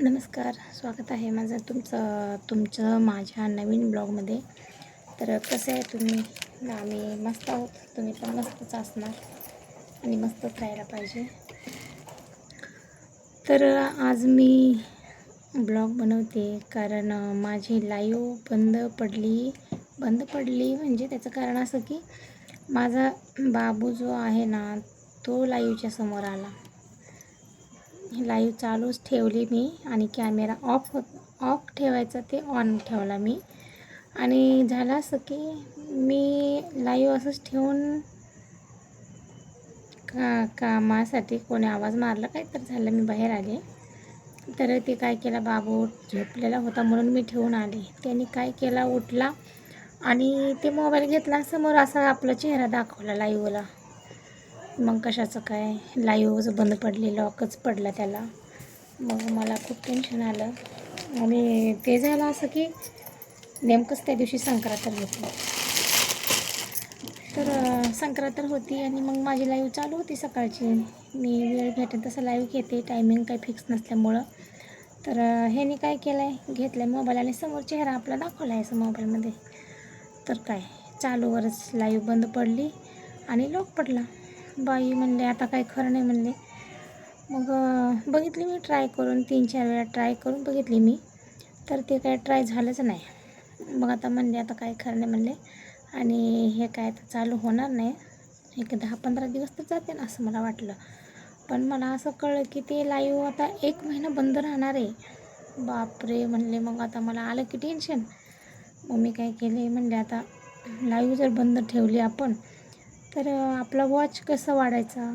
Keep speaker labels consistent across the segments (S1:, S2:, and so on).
S1: नमस्कार स्वागत आहे माझं तुमचं तुमचं माझ्या नवीन ब्लॉगमध्ये. तर कसं आहे तुम्ही? आम्ही मस्त आहोत. तुम्ही पण मस्तच असणार आणि मस्तच राहायला पाहिजे. तर आज मी ब्लॉग बनवते कारण माझी लाईव्ह बंद पडली. बंद पडली म्हणजे त्याचं कारण असं की माझा बाबू जो आहे ना तो लाईव्हच्या समोर आला. लाईव्ह चालूच ठेवली मी आणि कॅमेरा ऑफ होत ऑफ ठेवायचा ते ऑन ठेवला मी. आणि झालं असं की मी लाईव्ह असंच ठेवून का कामासाठी कोणी आवाज मारला काय तर झालं मी बाहेर आले. तर ते काय केलं बाबू झोपलेला होता म्हणून मी ठेवून आले. त्यांनी काय केला उठला आणि ते मोबाईल घेतला समोर असा आपला चेहरा दाखवला लाईव्हला. मग कशाचं काय? लाईव्हच बंद पडली लॉकच पडला त्याला. मग मला खूप टेन्शन आलं. आणि ते झालं असं की नेमकंच त्या दिवशी संक्रांत होती. तर संक्रांत होती आणि मग माझी लाईव्ह चालू होती सकाळची. मी वेळ भेटेल तसं लाईव्ह घेते टायमिंग काही फिक्स नसल्यामुळं. तर ह्यानी ह्याने काय केलं आहे घेतलं आहे मोबाईल आणि समोर चेहरा आपला दाखवला आहे असं मोबाईलमध्ये तर काय? चालूवरच लाईव्ह बंद पडली आणि लॉक पडला. बाई म्हणले आता काय खरं नाही म्हणले. मग बघितली मी ट्राय करून तीन चार वेळा ट्राय करून बघितली मी. तर ते काय ट्राय झालंच नाही. मग आता म्हणले आता काय खरं नाही म्हणले. आणि हे काय तर चालू होणार नाही. एक दहा पंधरा दिवस तर जाते ना असं मला वाटलं. पण मला असं कळलं की ते लाईव्ह आता एक महिना बंद राहणार आहे. बापरे म्हणले मग आता मला आलं की टेन्शन मग मी काय केले म्हणले आता लाईव्ह जर बंद ठेवली आपण तर आपला वॉच कसा वाढायचा?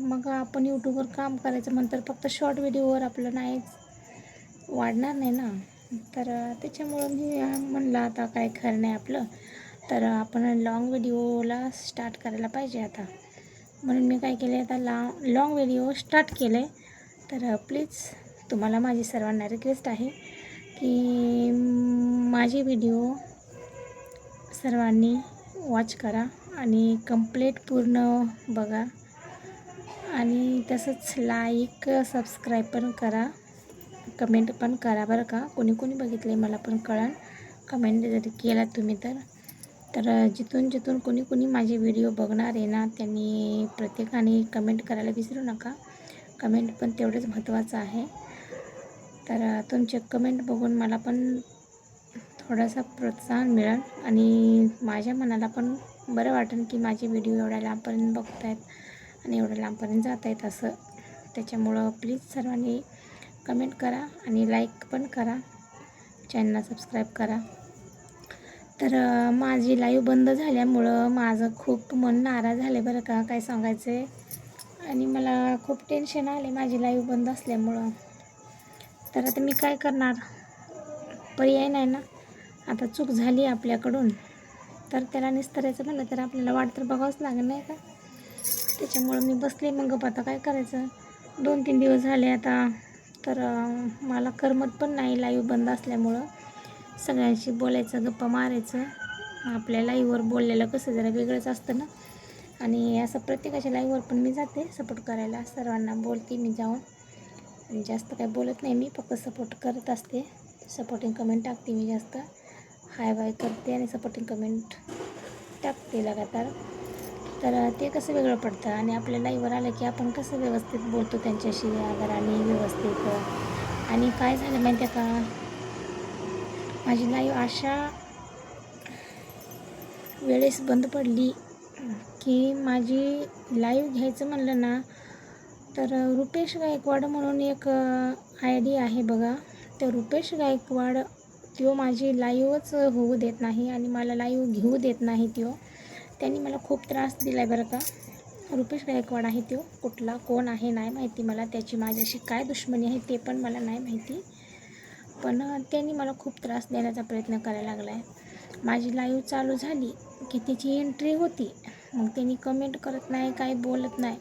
S1: मग आपण यूट्यूबवर काम करायचं म्हणतर फक्त शॉर्ट व्हिडिओवर आपलं नाहीच वाढणार नाही ना? तर त्याच्यामुळं मी म्हणलं आता काय खरं नाही आपलं तर आपण लॉंग व्हिडिओला स्टार्ट करायला पाहिजे आता. म्हणून मी काय केले आता ला लॉंग व्हिडिओ स्टार्ट केले तर प्लीज तुम्हाला माझी सर्वांना रिक्वेस्ट आहे की माझे व्हिडिओ सर्वांनी वॉच करा. आणि कंप्लीट पूर्ण बघा. आणि तसंच लाईक सबस्क्राईब पण करा. कमेंट पण करा बरं का. कोणी कोणी बघितले मला पण कळण कमेंट जरी केला तुम्ही तर. तर जिथून जिथून कोणी कोणी माझे व्हिडिओ बघणार आहे ना त्यांनी प्रत्येकाने कमेंट करायला विसरू नका. कमेंट पण तेवढंच महत्त्वाचं आहे. तर तुमचे कमेंट बघून मला पण थोडासा प्रोत्साहन मिळेल. आणि माझ्या मनाला पण बरं वाटेल की माझे व्हिडिओ एवढ्या लांबपर्यंत बघतायत आणि एवढ्या लांबपर्यंत जात आहेत असं. त्याच्यामुळं प्लीज सर्वांनी कमेंट करा आणि लाईक पण करा. चॅनलला सबस्क्राईब करा. तर माझी लाईव्ह बंद झाल्यामुळं माझं खूप मन नाराज झाले बरं का काय सांगायचं आहे आणि मला खूप टेन्शन आले माझी लाईव्ह बंद असल्यामुळं. तर आता मी काय करणार? पर्याय नाही ना? आता चूक झाली आपल्याकडून. तर त्याला निस्तरायचं म्हणलं तर आपल्याला वाट तर बघावंच लागेल नाही का? त्याच्यामुळं मी बसले मग आता काय करायचं? दोन तीन दिवस झाले आता तर मला करमत पण नाही लाईव्ह बंद असल्यामुळं. सगळ्यांशी बोलायचं गप्पा मारायचं. आपल्या लाईव्हवर बोललेलं कसं जरा वेगळंच असतं ना? आणि असं प्रत्येकाच्या लाईव्हवर पण मी जाते सपोर्ट करायला. सर्वांना बोलते मी जाऊन. आणि जास्त काही बोलत नाही मी फक्त सपोर्ट करत असते. सपोर्टिंग कमेंट टाकते मी जास्त. हाय बाय करते आणि सपोर्टिंग कमेंट टाकते लगातार. तर ते कसं वेगळं पडतं? आणि आपल्या लाईव्हवर आलं की आपण कसं व्यवस्थित बोलतो त्यांच्याशी आदराने व्यवस्थित? आणि काय झालं माहिती आहे का? माझी लाईव्ह अशा वेळेस बंद पडली की माझी लाईव्ह घ्यायचं म्हणलं ना तर रुपेश गायकवाड म्हणून एक आय डी आहे बघा. तर रुपेश गायकवाड तो माझी लाईवच होऊ देत नाही आणि मला लाईव्ह घेऊ देत नाही तो त्यांनी मला खूप त्रास दिला आहे बरं का. रुपेश गायकवाड आहे तो कुठला कोण आहे नाही माहिती मला. त्याची माझ्याशी काय दुश्मनी आहे ते पण मला नाही माहिती. पण त्यांनी मला खूप त्रास देण्याचा प्रयत्न करायला लागला आहे माझी लाईव्ह चालू झाली की त्याची एंट्री होती. मग त्यांनी कमेंट करत नाही काही बोलत नाही.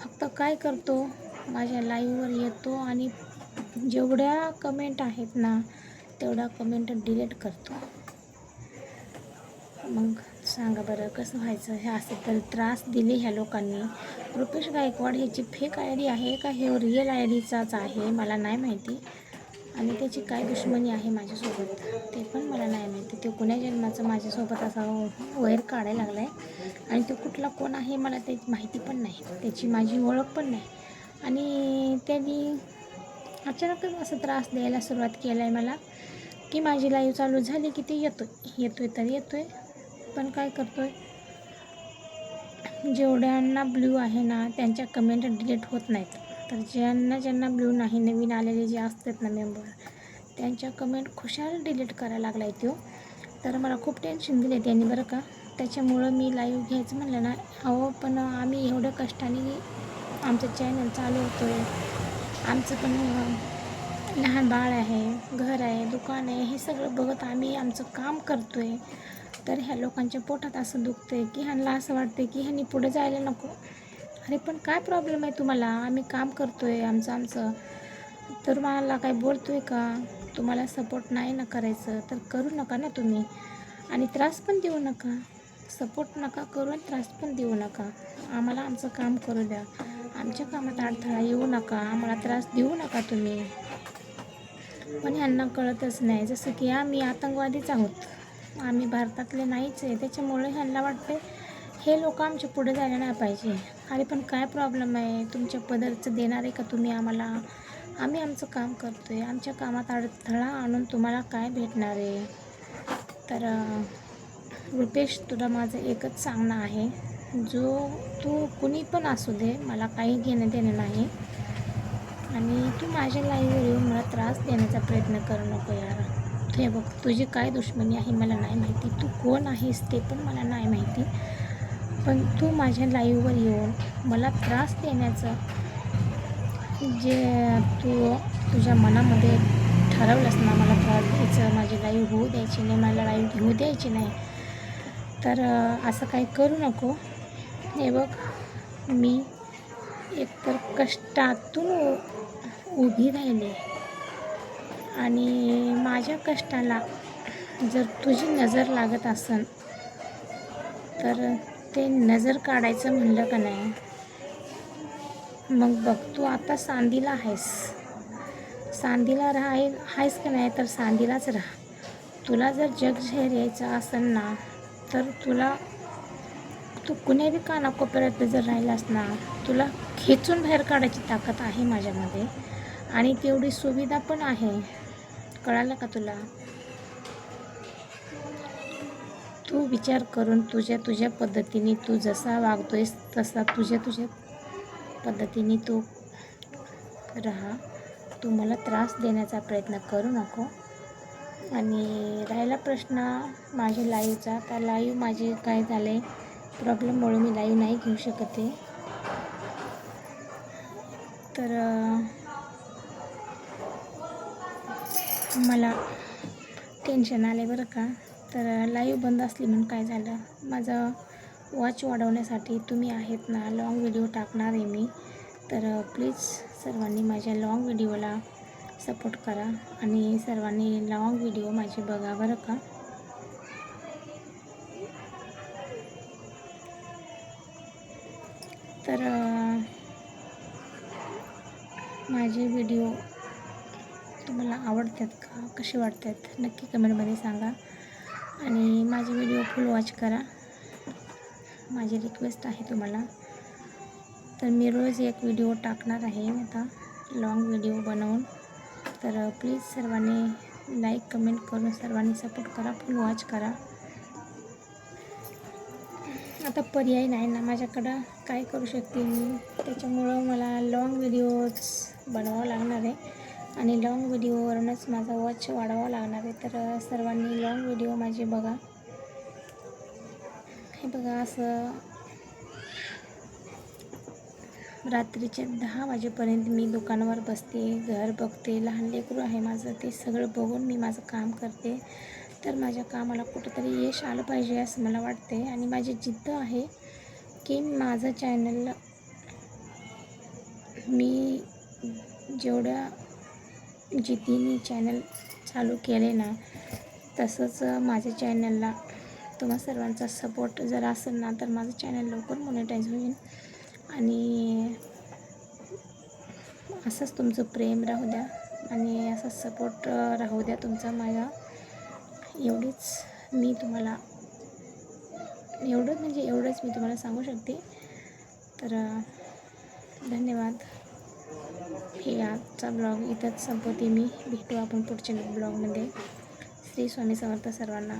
S1: फक्त काय करतो? माझ्या लाईव्हवर येतो आणि जेवढ्या कमेंट आहेत ना तेवढा कमेंट डिलीट करतो. मग सांगा बरं कसं व्हायचं? हे असं तर त्रास दिले ह्या लोकांनी. रुपेश गायकवाड ह्याची फेक आय डी आहे का? हे रिअल आय डीचाच आहे मला नाही माहिती. आणि त्याची काय दुश्मनी आहे माझ्यासोबत? ते पण मला नाही माहिती. ते कुण्या जन्माचं माझ्यासोबत असा वैर काढायला लागला आहे आणि तो कुठला कोण आहे मला त्याची माहिती पण नाही. त्याची माझी ओळख पण नाही. आणि त्यांनी अचानकच असं त्रास द्यायला सुरुवात केला आहे मला की माझी लाईव्ह चालू झाली की ते येतो येतो आहे तर येतो आहे पण काय करतो आहे जेवढ्यांना ब्ल्यू आहे ना त्यांच्या कमेंट डिलीट होत नाहीत. तर ज्यांना ज्यांना ब्ल्यू नाही नवीन आलेले जे असतात ना मेंबर त्यांच्या कमेंट खुशाल डिलीट करायला लागला आहे तो तर मला खूप टेन्शन दिले त्यांनी बरं का. त्याच्यामुळं मी लाईव्ह घ्यायचं म्हणलं ना अहो पण आम्ही एवढ्या कष्टाने आमचं चॅनल चालू होतो आहे आमचं पण लहान बाळ आहे घर आहे दुकान आहे हे सगळं बघत आम्ही आमचं काम करतो आहे तर ह्या लोकांच्या पोटात असं दुखतं आहे की ह्यांना असं वाटतं की ह्यांनी पुढे जायला नको. अरे पण काय प्रॉब्लेम आहे तुम्हाला? आम्ही काम करतो आहे आमचं आमचं. तर मला काय बोलतो आहे का? तुम्हाला सपोर्ट नाही ना करायचं तर करू नका ना तुम्ही. आणि त्रास पण देऊ नका. सपोर्ट नका करू आणि त्रास पण देऊ नका. आम्हाला आमचं काम करू द्या. आमच्या कामात अडथळा येऊ नका आम्हाला त्रास देऊ नका तुम्ही. पण ह्यांना कळतच नाही जसं की आम्ही आतंकवादीच आहोत. आम्ही भारतातले नाहीच आहे त्याच्यामुळे ह्यांना वाटते हे लोक आमच्या पुढे जायला नाही पाहिजे. अरे पण काय प्रॉब्लेम आहे? तुमच्या पदरचं देणार आहे का तुम्ही आम्हाला? आम्ही आमचं काम करतो आहे आमच्या कामात अडथळा आणून तुम्हाला काय भेटणार आहे? तर रुपेश तुला माझं एकच सांगणं आहे. जो तू कुणी पण असू दे मला काही घेणं देणं नाही. आणि तू माझ्या लाईव्हवर येऊन मला त्रास देण्याचा प्रयत्न करू नको यार. हे बघ तुझी काय दुश्मनी आहे मला नाही माहिती. तू कोण आहेस ते पण मला नाही माहिती. पण तू माझ्या लाईव्हवर येऊन मला त्रास देण्याचं जे तू तुझ्या मनामध्ये ठरवलंस ना मला त्रास द्यायचं माझी लाईव्ह होऊ द्यायची नाही मला लाईव्ह घेऊ द्यायची नाही तर असं काही करू नको. हे बघ मी एकतर कष्टातून उभी राहिली आणि माझ्या कष्टाला जर तुझी नजर लागत असन तर ते नजर काढायचं म्हणलं का नाही? मग बघ तू आता सांदीला आहेस. सांदीला राहाय आहेस का नाही तर सांदीलाच राहा. तुला जर जग झेर यायचं असेल ना तर तुला तू कुण्या बी कानाकोपऱ्यात जर राहिलास ना तुला खेचून बाहेर काढायची ताकद आहे माझ्यामध्ये. आणि तेवढी सुविधा पण आहे. कळालं का तुला? तू विचार करून तुझ्या तुझ्या पद्धतीने तू जसा वागतोयस तसा तुझ्या तुझ्या पद्धतीने तू राहा. तू मला त्रास देण्याचा प्रयत्न करू नको. आणि राहिला प्रश्न माझ्या लाईवचा तर लाईव माझे काय झाले प्रॉब्लेममुळे मी लाईव्ह नाही घेऊ शकत आहे. तर मला टेन्शन आले बरं का. तर लाईव्ह बंद असली म्हणून काय झालं? माझं वॉच वाढवण्यासाठी तुम्ही आहेत ना लॉंग व्हिडिओ टाकणार आहे मी. तर प्लीज सर्वांनी माझ्या लॉंग व्हिडिओला सपोर्ट करा आणि सर्वांनी लॉंग व्हिडिओ माझे बघा बरं का. तर माझे व्हिडिओ तुम्हाला आवडतात का? कसे वाटतात? नक्की कमेंटमध्ये सांगा. आणि माझे व्हिडिओ फुल वॉच करा. माझी रिक्वेस्ट आहे तुम्हाला. तर मी रोज एक व्हिडिओ टाकणार आहे आता लॉंग व्हिडिओ बनवून. तर प्लीज सर्वांनी लाईक कमेंट करून सर्वांनी सपोर्ट करा फुल वॉच करा. आता पर्याय नाही ना माझ्याकडं काय करू शकते मी? त्याच्यामुळं मला लॉंग व्हिडिओज बनवावं लागणार आहे. आणि लॉंग व्हिडिओवरूनच माझा वॉच वाढवावा लागणार आहे. तर सर्वांनी लॉंग व्हिडिओ माझे बघा. हे बघा असं. रात्रीचे दहा वाजेपर्यंत मी दुकानावर बसते घर बघते लहान लेकरू आहे माझं ते सगळं बघून मी माझं काम करते. तर माझ्या कामाला कुठंतरी यश आलं पाहिजे असं मला वाटते आणि माझी जिद्द आहे की माझं चॅनल मी जेवढ्या जिद्दीने चॅनल चालू केले ना तसंच माझ्या चॅनलला तुम्हा सर्वांचा सपोर्ट जर असेल ना तर माझं चॅनल लवकर मोनिटाईज होईल. आणि असंच तुमचं प्रेम राहू द्या आणि असंच सपोर्ट राहू द्या तुमचा माझा. एवढीच मी तुम्हाला एवढंच म्हणजे एवढंच मी तुम्हाला सांगू शकते. तर धन्यवाद. हे आजचा ब्लॉग इथंच संपवते मी. भेटू आपण पुढच्या ब्लॉगमध्ये. श्री स्वामी समर्थ सर्वांना.